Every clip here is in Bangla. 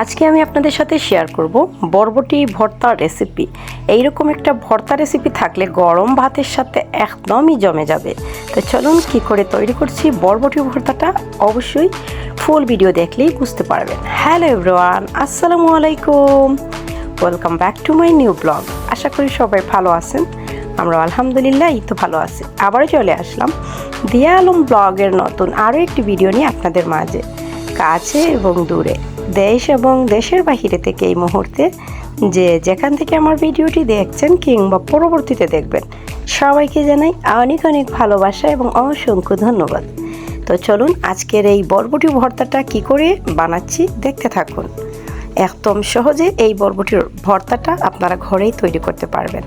আজকে আমি আপনাদের সাথে শেয়ার করব বরবটি ভর্তা রেসিপি এইরকম একটা ভর্তা রেসিপি থাকলে গরম ভাতের সাথে একদমই জমে যাবে। তো চলুন কি করে তৈরি করছি বরবটি ভর্তাটা, অবশ্যই ফুল ভিডিও দেখলেই বুঝতে পারবেন। হ্যালো এভরিওয়ান আসসালামু আলাইকুম। Welcome back to my new blog আশা করি সবাই ভালো আছেন। আমরা আলহামদুলিল্লাহ এই তো ভালো আছি। আবারও চলে আসলাম দিয়া আলম ব্লগের নতুন আরও একটি ভিডিও নিয়ে আপনাদের মাঝে, কাছে এবং দূরে। দেশ এবং দেশের বাহিরে থেকে এই মুহূর্তে যে যেখান থেকে আমার ভিডিওটি দেখছেন কিংবা পরবর্তীতে দেখবেন, সবাইকে জানাই অনেক অনেক ভালোবাসা এবং অসংখ্য ধন্যবাদ। তো চলুন আজকের এই বরবটি ভর্তাটা কি করে বানাচ্ছি দেখতে থাকুন। একদম সহজে এই বরবটির ভর্তাটা আপনারা ঘরেই তৈরি করতে পারবেন।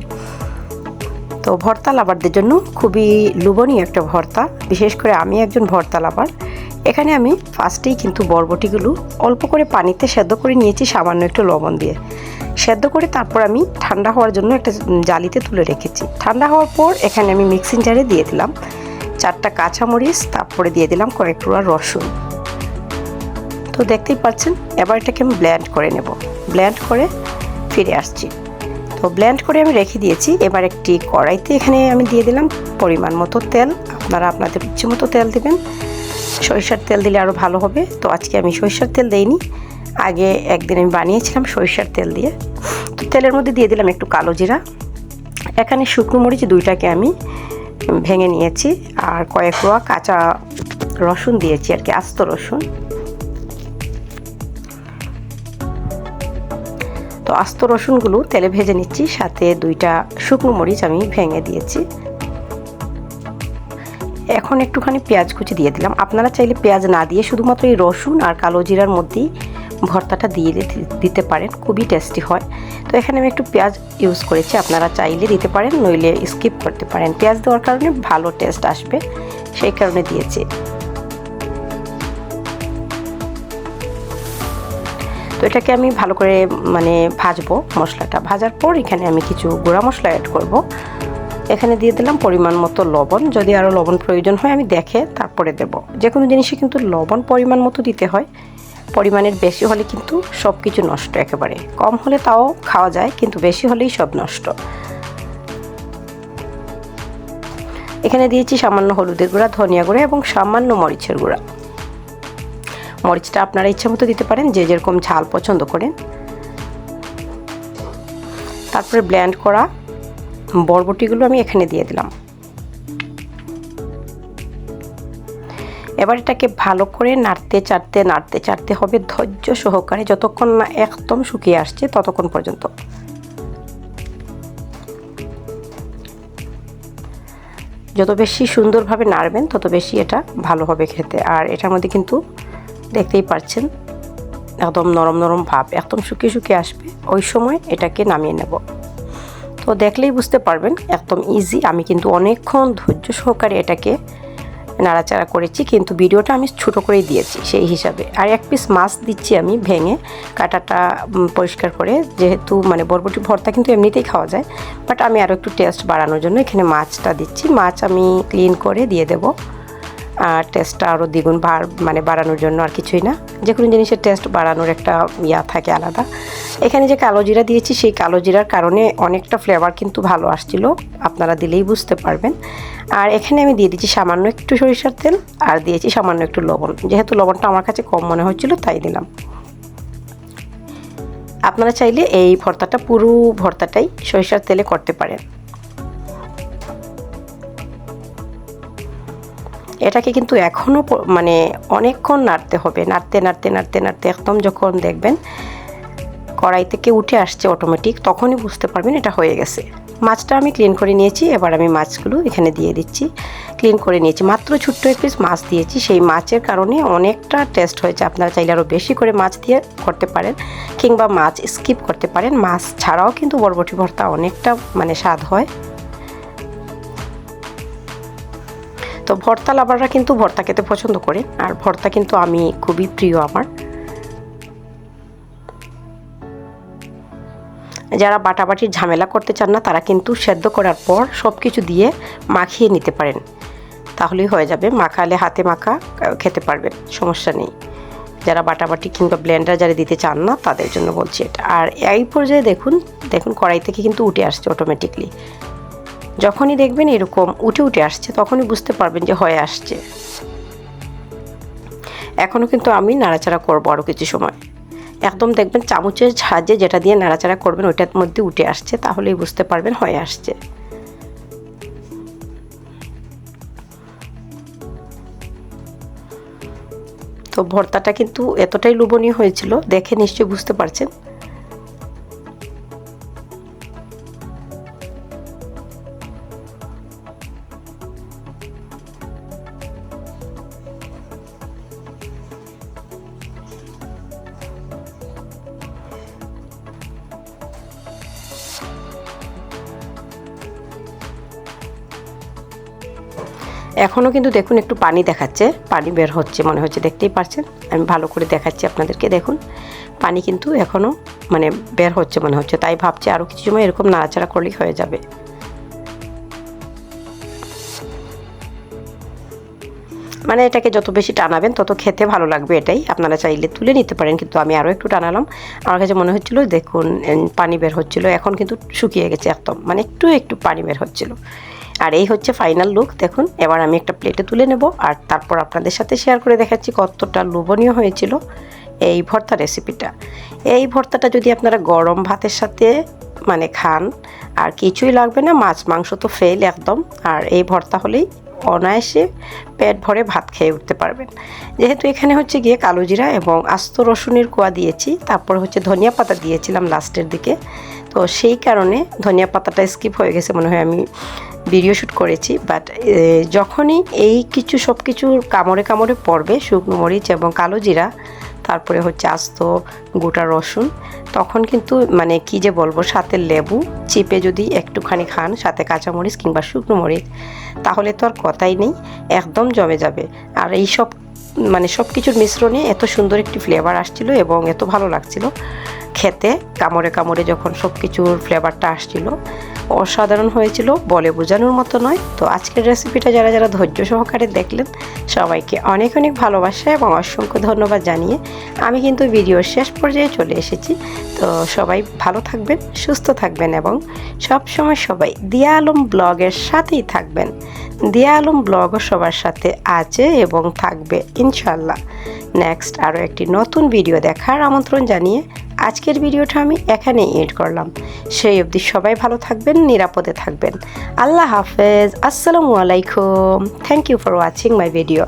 তো ভর্তা লাভারদের জন্য খুবই লোভনীয় একটা ভর্তা, বিশেষ করে আমি একজন ভর্তা লাভার। এখানে আমি ফার্স্টেই কিন্তু বরবটিগুলো অল্প করে পানিতে সেদ্ধ করে নিয়েছি, সামান্য একটু লবণ দিয়ে। সেদ্ধ করে তারপর আমি ঠান্ডা হওয়ার জন্য একটা জালিতে তুলে রেখেছি। ঠান্ডা হওয়ার পর এখানে আমি মিক্সিং জারে দিয়ে দিলাম চারটা কাঁচামরিচ, তারপরে দিয়ে দিলাম কয়েক টুয়া রসুন। তো দেখতেই পাচ্ছেন, এবার এটাকে আমি ব্ল্যান্ড করে নেব। ব্ল্যান্ড করে ফিরে আসছি। তো ব্ল্যান্ড করে আমি রেখে দিয়েছি, এবার একটি কড়াইতে এখানে আমি দিয়ে দিলাম পরিমাণ মতো তেল। আপনারা আপনাদের ইচ্ছে মতো তেল দেবেন। সরিষার তেল দিলে আরও ভালো হবে। তো আজকে আমি সরিষার তেল দেইনি। আগে একদিন আমি বানিয়েছিলাম সরিষার তেল দিয়ে। তো তেলের মধ্যে দিয়ে দিলাম একটু কালো জিরা। এখানে শুকনো মরিচ দুইটাকে আমি ভেঙে নিয়েছি। আর কয়েক রোয়া কাঁচা রসুন দিয়েছি আর কি, আস্ত রসুন। তো আস্ত রসুনগুলো তেলে ভেজে নিচ্ছি, সাথে দুইটা শুকনো মরিচ আমি ভেঙে দিয়েছি। এখন একটুখানি পেঁয়াজ কুচি দিয়ে দিলাম। আপনারা চাইলে পেঁয়াজ না দিয়ে শুধুমাত্র এই রসুন আর কালো জিরার মধ্যেই ভর্তাটা দিয়ে দিতে পারেন। খুবই টেস্টি হয়। তো এখানে আমি একটু পেঁয়াজ ইউজ করেছি। আপনারা চাইলে দিতে পারেন, নইলে স্কিপ করতে পারেন। পেঁয়াজ দেওয়ার কারণে ভালো টেস্ট আসবে। সেই কারণে দিয়েছি। তো এটাকে আমি ভালো করে মানে ভাজবো মশলাটা। ভাজার পর এখানে আমি কিছু গুঁড়া মশলা অ্যাড করব। এখানে দিয়ে দিলাম পরিমাণ মতো লবণ। যদি আরও লবণ প্রয়োজন হয়, আমি দেখে তারপরে দেব। যে কোনো জিনিসে কিন্তু লবণ পরিমাণ মতো দিতে হয়। পরিমাণের বেশি হলে কিন্তু সব কিছু নষ্ট একেবারে। কম হলে তাও খাওয়া যায়, কিন্তু বেশি হলেই সব নষ্ট। এখানে দিয়েছি সামান্য হলুদের গুঁড়া, ধনিয়া গুঁড়া এবং সামান্য মরিচের গুঁড়া। মরিচটা আপনারা ইচ্ছা মতো দিতে পারেন, যে যেরকম ঝাল পছন্দ করেন। তারপরে ব্ল্যান্ড করা বরবটিগুলো আমি এখানে দিয়ে দিলাম। এবার এটাকে ভালো করে নাড়তে চাড়তে নাড়তে চাড়তে হবে ধৈর্য সহকারে যতক্ষণ না একদম শুকিয়ে আসছে ততক্ষণ পর্যন্ত। যত বেশি সুন্দরভাবে নাড়বেন, তত বেশি এটা ভালো হবে খেতে। আর এটার মধ্যে কিন্তু দেখতেই পাচ্ছেন একদম নরম নরম ভাব, একদম শুকিয়ে শুকিয়ে আসবে। ওই সময় এটাকে নামিয়ে নেব। তো দেখলেই বুঝতে পারবেন, একদম ইজি আমি কিন্তু অনেকক্ষণ ধৈর্য সহকারে এটাকে নাড়াচাড়া করেছি, কিন্তু ভিডিওটা আমি ছোটো করেই দিয়েছি সেই হিসাবে। আর এক পিস মাছ দিচ্ছি আমি ভেঙে, কাটাটা পরিষ্কার করে। যেহেতু মানে বরবটি ভর্তা কিন্তু এমনিতেই খাওয়া যায় বাট আমি আরও একটু টেস্ট বাড়ানোর জন্য এখানে মাছটা দিচ্ছি। মাছ আমি ক্লিন করে দিয়ে দেবো। আর টেস্টটা আরও দ্বিগুণ বার মানে বাড়ানোর জন্য আর কিছুই না। যে কোনো জিনিসের টেস্ট বাড়ানোর একটা ইয়া থাকে আলাদা। এখানে যে কালো জিরা দিয়েছি, সেই কালো জিরার কারণে অনেকটা ফ্লেভার কিন্তু ভালো আসছিল। আপনারা দিলেই বুঝতে পারবেন। আর এখানে আমি দিয়ে দিচ্ছি সামান্য একটু সরিষার তেল আর দিয়েছি সামান্য একটু লবণ। যেহেতু লবণটা আমার কাছে কম মনে হচ্ছিল, তাই দিলাম। আপনারা চাইলে এই ভর্তাটা পুরো ভর্তাটাই সরিষার তেলে করতে পারেন। এটাকে কিন্তু এখনও মানে অনেকক্ষণ নাড়তে হবে। নাড়তে নাড়তে নাড়তে নাড়তে একদম যখন দেখবেন কড়াই থেকে উঠে আসছে অটোমেটিক তখনই বুঝতে পারবেন এটা হয়ে গেছে। মাছটা আমি ক্লিন করে নিয়েছি, এবার আমি মাছগুলো এখানে দিয়ে দিচ্ছি। ক্লিন করে নিয়েছি। মাত্র ছোট্ট এক পিস মাছ দিয়েছি। সেই মাছের কারণে অনেকটা টেস্ট হয়েছে। আপনারা চাইলে আরও বেশি করে মাছ দিয়ে করতে পারেন কিংবা মাছ স্কিপ করতে পারেন। মাছ ছাড়াও কিন্তু বরবটি ভর্তা অনেকটা মানে স্বাদ হয়। তো ভর্তা লাভাররা কিন্তু ভর্তা খেতে পছন্দ করেন আর ভর্তা কিন্তু আমি খুবই প্রিয় আমার। যারা বাটাবাটির ঝামেলা করতে চান না, তারা কিন্তু সেদ্ধ করার পর সব কিছু দিয়ে মাখিয়ে নিতে পারেন। তাহলেই হয়ে যাবে, মাখালে হাতে মাখা খেতে পারবেন, সমস্যা নেই। যারা বাটাবাটি কিংবা ব্লেন্ডার যারা দিতে চান না, তাদের জন্য বলছি এটা। আর এই পর্যায়ে দেখুন দেখুন কড়াই থেকে কিন্তু উঠে আসছে অটোমেটিকলি যখনই দেখবেন এরকম উঠে উঠে আসছে, তখনই বুঝতে পারবেন যে হয়ে আসছে। এখনও কিন্তু আমি নাড়াচাড়া করব আরও কিছু সময়। একদম দেখবেন চামচের সাহায্যে যেটা দিয়ে নাড়াচাড়া করবেন, ওইটার মধ্যে উঠে আসছে, তাহলেই বুঝতে পারবেন হয়ে আসছে। তো ভর্তাটা কিন্তু এতটাই লোভনীয় হয়েছিল, দেখে নিশ্চয়ই বুঝতে পারছেন। এখনও কিন্তু দেখুন একটু পানি দেখাচ্ছে, পানি বের হচ্ছে, মনে হচ্ছে দেখতেই পারছেন। আমি ভালো করে দেখাচ্ছি আপনাদেরকে, দেখুন। পানি কিন্তু এখনও মানে বের হচ্ছে মনে হচ্ছে, তাই ভাবছি আরও কিছু সময় এরকম নাড়াচাড়া করলেই হয়ে যাবে। মানে এটাকে যত বেশি টানাবেন, তত খেতে ভালো লাগবে এটাই। আপনারা চাইলে তুলে নিতে পারেন, কিন্তু আমি আরও একটু টানালাম। আমার কাছে মনে হচ্ছিল, দেখুন পানি বের হচ্ছিল, এখন কিন্তু শুকিয়ে গেছে একদম। মানে একটু একটু পানি বের হচ্ছিল। আর এই হচ্ছে ফাইনাল লুক দেখুন। এবার আমি একটা প্লেটে তুলে নেব, আর তারপর আপনাদের সাথে শেয়ার করে দেখাচ্ছি কতটা লোভনীয় হয়েছিল এই ভর্তা রেসিপিটা এই ভর্তাটা যদি আপনারা গরম ভাতের সাথে মানে খান, আর কিছুই লাগবে না, মাছ মাংস তো ফেল একদম, আর এই ভর্তা হলেই অনায়াসে পেট ভরে ভাত খেয়ে উঠতে পারবেন। যেহেতু এখানে হচ্ছে গিয়ে কালো জিরা এবং আস্ত রসুনের কোয়া দিয়েছি, তারপর হচ্ছে ধনিয়া পাতা দিয়েছিলাম লাস্টের দিকে। তো সেই কারণে ধনিয়া পাতাটা স্কিপ হয়ে গেছে মনে হয় আমি ভিডিও শ্যুট করেছি বাট যখনই এই কিছু সব কিছুর কামড়ে কামড়ে পড়বে, শুকনো মরিচ এবং কালো জিরা, তারপরে হচ্ছে আস্ত গোটা রসুন, তখন কিন্তু মানে কি যে বলব, সাথে লেবু চিপে যদি একটুখানি খান, সাথে কাঁচামরিচ কিংবা শুকনো মরিচ, তাহলে তো আর কথাই নেই, একদম জমে যাবে। আর এই সব মানে সব কিছুর মিশ্রণে এত সুন্দর একটি ফ্লেভার আসছিল এবং এত ভালো লাগছিল, খেতে কামড়ে কামড়ে যখন সব কিছুর ফ্লেভারটা আসছিল অসাধারণ হয়েছিল, বলে বোঝানোর মতো নয়। তো আজকের রেসিপিটা যারা যারা ধৈর্য সহকারে দেখলেন, সবাইকে অনেক অনেক ভালোবাসা এবং অসংখ্য ধন্যবাদ জানিয়ে আমি কিন্তু ভিডিওর শেষ পর্যায়ে চলে এসেছি। তো সবাই ভালো থাকবেন, সুস্থ থাকবেন এবং সব সময় সবাই দিয়া আলম ব্লগের সাথেই থাকবেন। দিয়া আলম ব্লগও সবার সাথে আছে এবং থাকবে ইনশাল্লাহ নেক্সট আরও একটি নতুন ভিডিও দেখার আমন্ত্রণ জানিয়ে আজকের ভিডিওটা আমি এখানেই এড করলাম। সেই অবধি সবাই ভালো থাকবেন, নিরাপদে থাকবেন। আল্লাহ হাফেজ, আসসালামু আলাইকুম। Thank you for watching my video